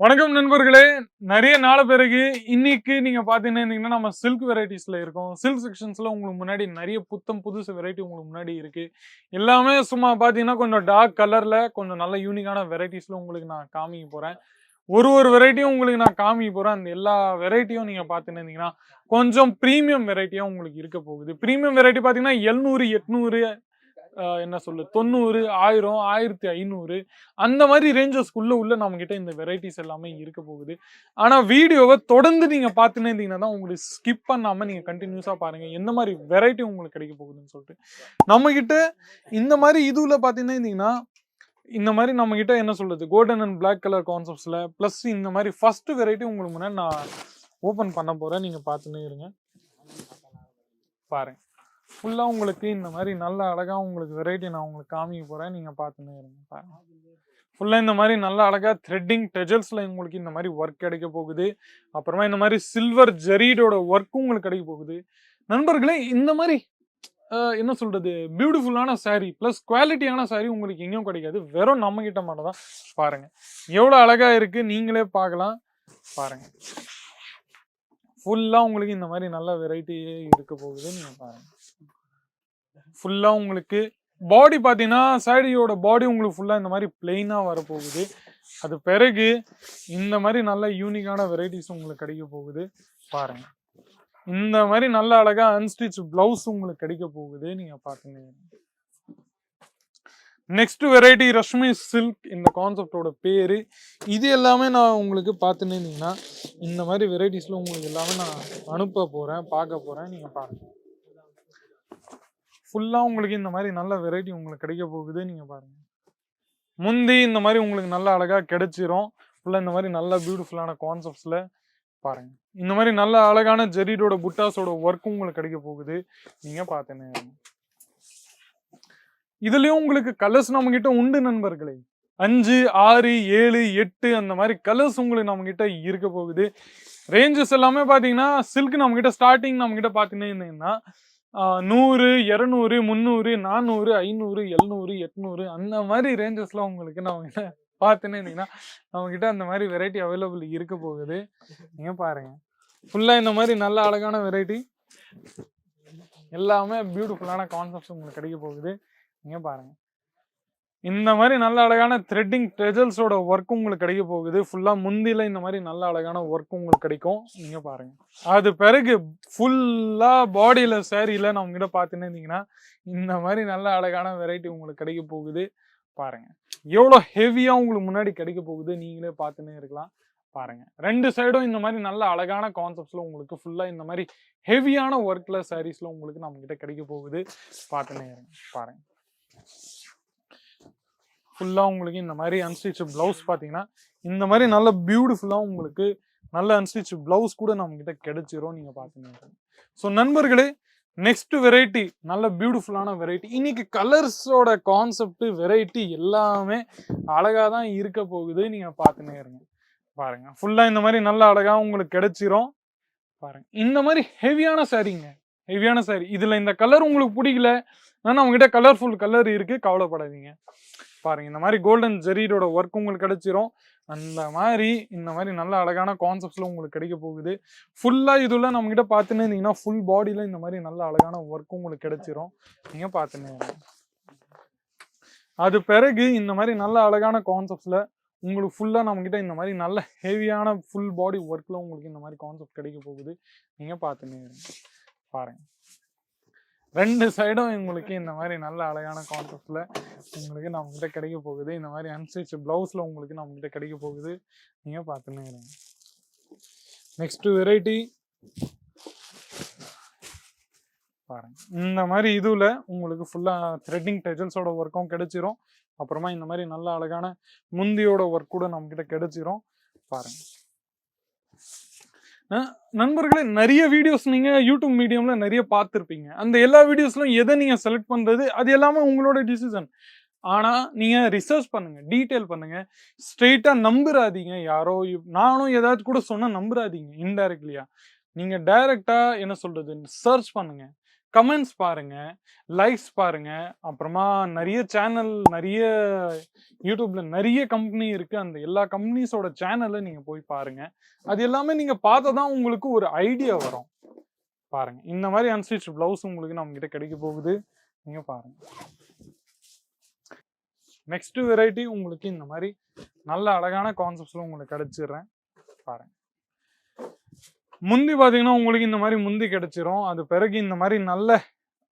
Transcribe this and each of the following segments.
வணக்கம் நண்பர்களே. நிறைய நாள் பிறகு இன்னைக்கு நீங்க பாத்தீங்கன்னா இருந்தீங்கன்னா நம்ம சில்க் வெரைட்டிஸ்ல இருக்கோம். சில்க் செக்ஷன்ஸ்ல உங்களுக்கு முன்னாடி நிறைய புத்தம் புதுசு வெரைட்டி உங்களுக்கு முன்னாடி இருக்கு. எல்லாமே சும்மா பாத்தீங்கன்னா கொஞ்சம் டார்க் கலர்ல கொஞ்சம் நல்ல யூனிக்கான வெரைட்டிஸ்ல உங்களுக்கு நான் காமிக்க போறேன். ஒரு ஒரு வெரைட்டியும் உங்களுக்கு நான் காமிக்க போறேன். அந்த எல்லா வெரைட்டியும் நீங்க பாத்துன்னு இருந்தீங்கன்னா கொஞ்சம் ப்ரீமியம் வெரைட்டியா உங்களுக்கு இருக்க போகுது. ப்ரீமியம் வெரைட்டி பாத்தீங்கன்னா எழுநூறு எட்நூறு என்ன சொல்லு தொண்ணூறு ஆயிரம் ஆயிரத்தி ஐநூறு அந்த மாதிரி ரேஞ்சஸ்க்குள்ள உள்ள நம்ம கிட்ட இந்த வெரைட்டிஸ் எல்லாமே இருக்க போகுது. ஆனா வீடியோவை தொடர்ந்து நீங்க பார்த்துன்னே இருந்தீங்கன்னா தான் உங்களுக்கு ஸ்கிப் பண்ணாம நீங்க கண்டினியூஸா பாருங்க எந்த மாதிரி வெரைட்டி உங்களுக்கு கிடைக்க போகுதுன்னு சொல்லிட்டு. நம்ம கிட்ட இந்த மாதிரி இதுல பாத்தீங்கன்னா இருந்தீங்கன்னா இந்த மாதிரி நம்ம கிட்ட என்ன சொல்றது கோல்டன் அண்ட் பிளாக் கலர் கான்செப்ட்ஸ்ல ப்ளஸ் இந்த மாதிரி ஃபர்ஸ்ட் வெரைட்டி உங்களுக்கு முன்னாடி நான் ஓபன் பண்ண போறேன் நீங்க பார்த்துன்னே இருங்க. பாருங்க. ஃபுல்லாக உங்களுக்கு இந்த மாதிரி நல்ல அழகாக உங்களுக்கு வெரைட்டி நான் உங்களுக்கு காமிக்க போகிறேன் நீங்கள் பார்த்துன்னு இருங்க. ஃபுல்லாக இந்த மாதிரி நல்ல அழகாக த்ரெட்டிங் டெஜல்ஸில் உங்களுக்கு இந்த மாதிரி ஒர்க் கிடைக்க போகுது. அப்புறமா இந்த மாதிரி சில்வர் ஜெரீடோட ஒர்க்கும் உங்களுக்கு கிடைக்க போகுது. நண்பர்களே இந்த மாதிரி என்ன சொல்கிறது பியூட்டிஃபுல்லான சாரீ ப்ளஸ் குவாலிட்டியான சாரீ உங்களுக்கு எங்கேயும் கிடைக்காது. வெறும் நம்மக்கிட்ட மட்டும் தான். பாருங்கள் எவ்வளோ அழகாக இருக்குது நீங்களே பார்க்கலாம். பாருங்கள் ஃபுல்லாக உங்களுக்கு இந்த மாதிரி நல்ல வெரைட்டியே இருக்க போகுது நீங்கள் பாருங்கள் ஃபுல்லாக உங்களுக்கு பாடி பார்த்தீங்கன்னா சாரியோட பாடி உங்களுக்கு ஃபுல்லாக இந்த மாதிரி பிளெயினாக வரப்போகுது. அது பிறகு இந்த மாதிரி நல்ல யூனிக்கான வெரைட்டிஸ் உங்களுக்கு கிடைக்க போகுது. பாருங்க. இந்த மாதிரி நல்ல அழகாக அன்ஸ்டிச் பிளவுஸ் உங்களுக்கு கிடைக்க போகுது. நீங்கள் பார்த்துங்க நெக்ஸ்ட் வெரைட்டி ரஷ்மி சில்க் இந்த கான்செப்டோட பேர். இது எல்லாமே நான் உங்களுக்கு பார்த்துன்னு இருந்தீங்கன்னா இந்த மாதிரி வெரைட்டிஸில் உங்களுக்கு எல்லாமே நான் அனுப்ப போகிறேன் பார்க்க போகிறேன் நீங்கள் பாருங்கள் ஃபுல்லாக உங்களுக்கு இந்த மாதிரி நல்ல வெரைட்டி உங்களுக்கு கிடைக்க போகுது நீங்கள் பாருங்கள் முந்தி இந்த மாதிரி உங்களுக்கு நல்ல அழகாக கிடைச்சிரும். ஃபுல்லாக இந்த மாதிரி நல்ல பியூட்டிஃபுல்லான கான்செப்ட்ஸில் பாருங்க. இந்த மாதிரி நல்ல அழகான ஜெரீடோட புட்டாஸோட ஒர்க்கும் உங்களுக்கு கிடைக்க போகுது. நீங்க பார்த்தேன்னு இதுலயும் உங்களுக்கு கலர்ஸ் நம்ம கிட்ட உண்டு நண்பர்களே. அஞ்சு ஆறு ஏழு எட்டு அந்த மாதிரி கலர்ஸ் உங்களுக்கு நம்ம கிட்ட இருக்க போகுது. ரேஞ்சஸ் எல்லாமே பாத்தீங்கன்னா சில்க் நம்ம கிட்ட ஸ்டார்டிங் நம்ம கிட்ட பாத்தீங்கன்னா இருந்தீங்கன்னா நூறு இரநூறு முந்நூறு நானூறு ஐநூறு எழுநூறு எட்நூறு அந்த மாதிரி ரேஞ்சஸ்ல உங்களுக்கு நான் கிட்ட பார்த்துன்னு இருந்தீங்கன்னா நம்ம கிட்ட அந்த மாதிரி வெரைட்டி அவைலபிள் இருக்க போகுது. நீங்க பாருங்க. ஃபுல்லா இந்த மாதிரி நல்ல அழகான வெரைட்டி எல்லாமே பியூட்டிஃபுல்லான கான்செப்ட்ஸ் உங்களுக்கு கிடைக்க போகுது. நீங்க பாருங்க. இந்த மாதிரி நல்ல அழகான த்ரெட்டிங் ட்ரெஜல்ஸோட ஒர்க் உங்களுக்கு கிடைக்க போகுது. ஃபுல்லாக முந்தியில் இந்த மாதிரி நல்ல அழகான ஒர்க் உங்களுக்கு கிடைக்கும். நீங்கள் பாருங்கள் அது பிறகு ஃபுல்லாக பாடியில் சேரீல நம்ம கிட்ட பார்த்துன்னு இருந்தீங்கன்னா இந்த மாதிரி நல்ல அழகான வெரைட்டி உங்களுக்கு கிடைக்க போகுது. பாருங்கள் எவ்வளோ ஹெவியாக உங்களுக்கு முன்னாடி கிடைக்க போகுது நீங்களே பார்த்துன்னே இருக்கலாம். பாருங்கள் ரெண்டு சைடும் இந்த மாதிரி நல்ல அழகான கான்செப்ட்ஸில் உங்களுக்கு ஃபுல்லாக இந்த மாதிரி ஹெவியான ஒர்க்கில் சாரீஸில் உங்களுக்கு நம்மக்கிட்ட கிடைக்க போகுது. பார்த்துன்னே இருங்க. பாருங்கள் ஃபுல்லாக உங்களுக்கு இந்த மாதிரி அன்ஸ்டிச் பிளவுஸ் பார்த்தீங்கன்னா இந்த மாதிரி நல்ல பியூட்டிஃபுல்லாக உங்களுக்கு நல்ல அன்ஸ்டிச் பிளவுஸ் கூட நம்ம கிட்ட கிடைச்சிரும் நீங்க பாத்தீங்கன்னா. ஸோ நண்பர்களே நெக்ஸ்ட் வெரைட்டி நல்ல பியூட்டிஃபுல்லான வெரைட்டி இன்னைக்கு கலர்ஸோட கான்செப்ட் வெரைட்டி எல்லாமே அழகா தான் இருக்க போகுது. நீங்க பார்த்துன்னே இருங்க. பாருங்க. ஃபுல்லா இந்த மாதிரி நல்ல அழகா உங்களுக்கு கிடைச்சிரும். பாருங்க. இந்த மாதிரி ஹெவியான சாரீங்க ஹெவியான சாரி இதுல இந்த கலர் உங்களுக்கு பிடிக்கல. ஆனா உங்ககிட்ட கலர்ஃபுல் கலர் இருக்கு. கவலைப்படாதீங்க. பாருங்க. இந்த மாதிரி கோல்டன் ஜெரீடோட ஒர்க் உங்களுக்கு கிடைச்சிரும். அந்த மாதிரி இந்த மாதிரி நல்ல அழகான கான்செப்ட்ஸ்ல உங்களுக்கு கிடைக்க போகுது. ஃபுல்லா இதுல நம்ம கிட்ட பார்த்துன்னு இருந்தீங்கன்னா ஃபுல் பாடியில இந்த மாதிரி நல்ல அழகான ஒர்க் உங்களுக்கு கிடைச்சிரும். நீங்க பார்த்துன்னு அது பிறகு இந்த மாதிரி நல்ல அழகான கான்செப்ட்ஸ்ல உங்களுக்கு ஃபுல்லா நம்ம கிட்ட இந்த மாதிரி நல்ல ஹெவியான ஃபுல் பாடி ஒர்க்ல உங்களுக்கு இந்த மாதிரி கான்செப்ட் கிடைக்க போகுது. நீங்க பார்த்துன்னு இருங்க. ரெண்டு சைடும் உங்களுக்கு இந்த மாதிரி நல்ல அழகான கான்செப்ட்ல உங்களுக்கு நம்ம கிட்ட கிடைக்க போகுது. இந்த மாதிரி அன்ஸ்டிச் பிளவுஸ்ல உங்களுக்கு நம்ம கிட்ட கிடைக்க போகுது. நீங்க பார்த்துன்னு இருங்க. நெக்ஸ்ட் வெரைட்டி பாருங்க. இந்த மாதிரி இதுல உங்களுக்கு ஃபுல்லா த்ரெட்டிங் டெஜல்ஸோட ஒர்க்கும் கிடைச்சிரும். அப்புறமா இந்த மாதிரி நல்ல அழகான முந்தியோட ஒர்க் கூட நம்ம கிட்ட கிடைச்சிரும். பாருங்க. நண்பர்களே நிறைய வீடியோஸ் நீங்கள் யூடியூப் மீடியமில் நிறைய பார்த்துருப்பீங்க. அந்த எல்லா வீடியோஸ்லையும் எதை நீங்கள் செலக்ட் பண்ணுறது அது எல்லாமே உங்களோட டிசிஷன் ஆனால் நீங்கள் ரிசர்ச் பண்ணுங்கள் டீட்டெயில் பண்ணுங்கள் ஸ்ட்ரெயிட்டாக நம்புறாதீங்க யாரோ நானும் ஏதாச்சும் கூட சொன்னால் நம்புறாதீங்க இன்டைரக்ட்லியா நீங்கள் டைரெக்டாக என்ன சொல்கிறது சர்ச் பண்ணுங்கள் கமெண்ட்ஸ் பாருங்க லைக்ஸ் பாருங்க. அப்புறமா நிறைய சேனல் நிறைய யூடியூப்ல நிறைய கம்பெனி இருக்கு. அந்த எல்லா கம்பெனிஸோட சேனலை நீங்க போய் பாருங்க. அது எல்லாமே நீங்க பார்த்தா தான் உங்களுக்கு ஒரு ஐடியா வரும். பாருங்க. இந்த மாதிரி அன்ஸ்டிச் பிளவுஸ் உங்களுக்கு நம்ம கிட்ட கிடைக்க போகுது. நீங்க பாருங்க. நெக்ஸ்ட் வெரைட்டி உங்களுக்கு இந்த மாதிரி நல்ல அழகான கான்செப்ட்ஸ்ல உங்களுக்கு கிடைச்சிடுறேன். பாருங்க. முந்தி பார்த்தீங்கன்னா உங்களுக்கு இந்த மாதிரி முந்தி கிடைச்சிரும். அது பிறகு இந்த மாதிரி நல்ல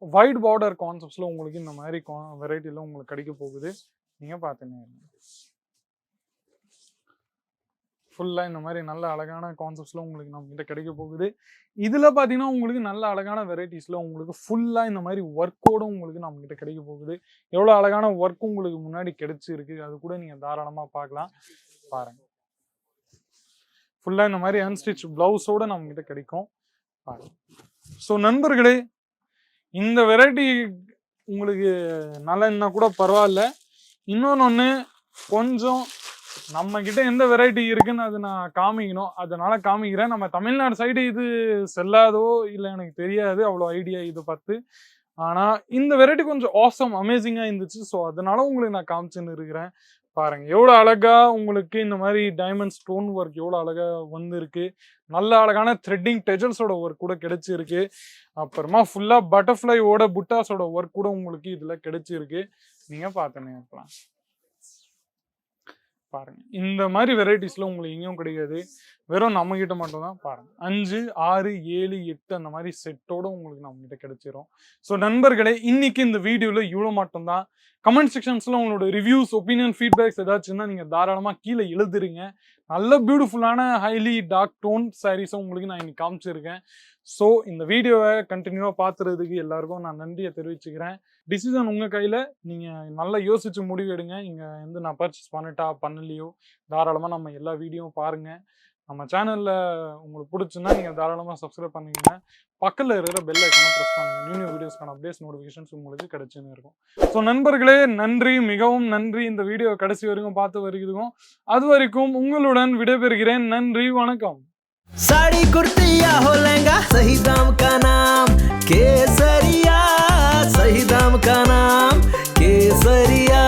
வைட் பார்டர் கான்செப்ட்ஸில் உங்களுக்கு இந்த மாதிரி வெரைட்டியில் உங்களுக்கு கிடைக்க போகுது. நீங்கள் பாத்துங்க ஃபுல்லாக இந்த மாதிரி நல்ல அழகான கான்செப்ட்ஸில் உங்களுக்கு நம்ம கிட்ட கிடைக்க போகுது. இதில் பார்த்தீங்கன்னா உங்களுக்கு நல்ல அழகான வெரைட்டிஸில் உங்களுக்கு ஃபுல்லாக இந்த மாதிரி ஒர்க்கோட உங்களுக்கு நம்ம கிட்ட கிடைக்க போகுது. எவ்வளோ அழகான ஒர்க்கும் உங்களுக்கு முன்னாடி கிடைச்சிருக்கு அது கூட நீங்கள் தாராளமாக பார்க்கலாம். பாருங்கள் ஃபுல்லாக இந்த மாதிரி அன்ஸ்டிச் பிளவுஸோட நம்ம கிட்ட கிடைக்கும். ஸோ நண்பர்களே இந்த வெரைட்டி உங்களுக்கு நல்லா கூட பரவாயில்ல. இன்னொன்று ஒன்று கொஞ்சம் நம்ம கிட்ட எந்த வெரைட்டி இருக்குன்னு அது நான் காமிக்கணும். அதனால காமிக்கிறேன். நம்ம தமிழ்நாடு சைடு இது செல்லாதோ இல்லை எனக்கு தெரியாது. அவ்வளோ ஐடியா இது பார்த்து. ஆனால் இந்த வெரைட்டி கொஞ்சம் ஆசம் அமேசிங்காக இருந்துச்சு. ஸோ அதனால உங்களுக்கு நான் காமிச்சுன்னு இருக்கிறேன். பாருங்க. எவ்வளோ அழகா உங்களுக்கு இந்த மாதிரி டைமண்ட் ஸ்டோன் ஒர்க் எவ்வளோ அழகா வந்திருக்கு. நல்ல அழகான த்ரெட்டிங் டெஜல்ஸோட ஒர்க் கூட கிடைச்சிருக்கு. அப்புறமா ஃபுல்லா பட்டர்ஃப்ளையோட புட்டாஸோட ஒர்க் கூட உங்களுக்கு இதுல கிடைச்சிருக்கு. நீங்க பார்த்துன்னு இருக்கலாம் பாருங்க. இந்த மாதிரி வெரைட்டிஸ்ல உங்களுக்கு எங்கேயும் கிடைக்காது. வெறும் நம்ம கிட்ட பாருங்கள் பாருங்க. அஞ்சு ஆறு ஏழு எட்டு அந்த மாதிரி செட்டோட உங்களுக்கு நம்ம கிட்ட கிடைச்சிரும். ஸோ நண்பர்களே இன்னைக்கு இந்த வீடியோல இவ்வளோ மட்டும்தான் கமெண்ட் செக்ஷன்ஸ்ல உங்களோட ரிவ்யூஸ் ஒப்பீனியன் ஃபீட்பேக்ஸ் ஏதாச்சும்னா நீங்க தாராளமா கீழே எழுதுறீங்க. நல்ல பியூட்டிஃபுல்லான ஹைலி டார்க் டோன் சாரீஸும் உங்களுக்கு நான் இன்னைக்கு காமிச்சிருக்கேன். ஸோ இந்த வீடியோவை கண்டினியூவாக பார்த்துறதுக்கு எல்லாருக்கும் நான் நன்றியை தெரிவிச்சுக்கிறேன். டிசிஷன் உங்கள் கையில். நீங்கள் நல்லா யோசிச்சு முடிவு எடுங்க. இங்கே வந்து நான் பர்ச்சேஸ் பண்ணிட்டா பண்ணலையோ தாராளமாக நம்ம எல்லா வீடியோவும் பாருங்கள் நம்ம சேனலில் உங்களுக்கு பிடிச்சிருந்தா நீங்கள் தாராளமாக சப்ஸ்கிரைப் பண்ணிக்கங்க. பக்கத்தில் இருக்கிற பெல் ஐக்கனை ப்ரெஸ் பண்ணுங்க. நியூ நியூ வீடியோஸ்க்கான அப்டேட்ஸ் நோட்டிஃபிகேஷன்ஸ் உங்களுக்கு கிடச்சின்னு இருக்கும். ஸோ நண்பர்களே நன்றி. மிகவும் நன்றி. இந்த வீடியோ கடைசி வரைக்கும் பார்த்து வருகிறோம். அது வரைக்கும் உங்களுடன் விடைபெறுகிறேன். நன்றி. வணக்கம். साड़ी कुर्तिया हो लहंगा सही दाम का नाम கேசரியா सही दाम का नाम केसरिया।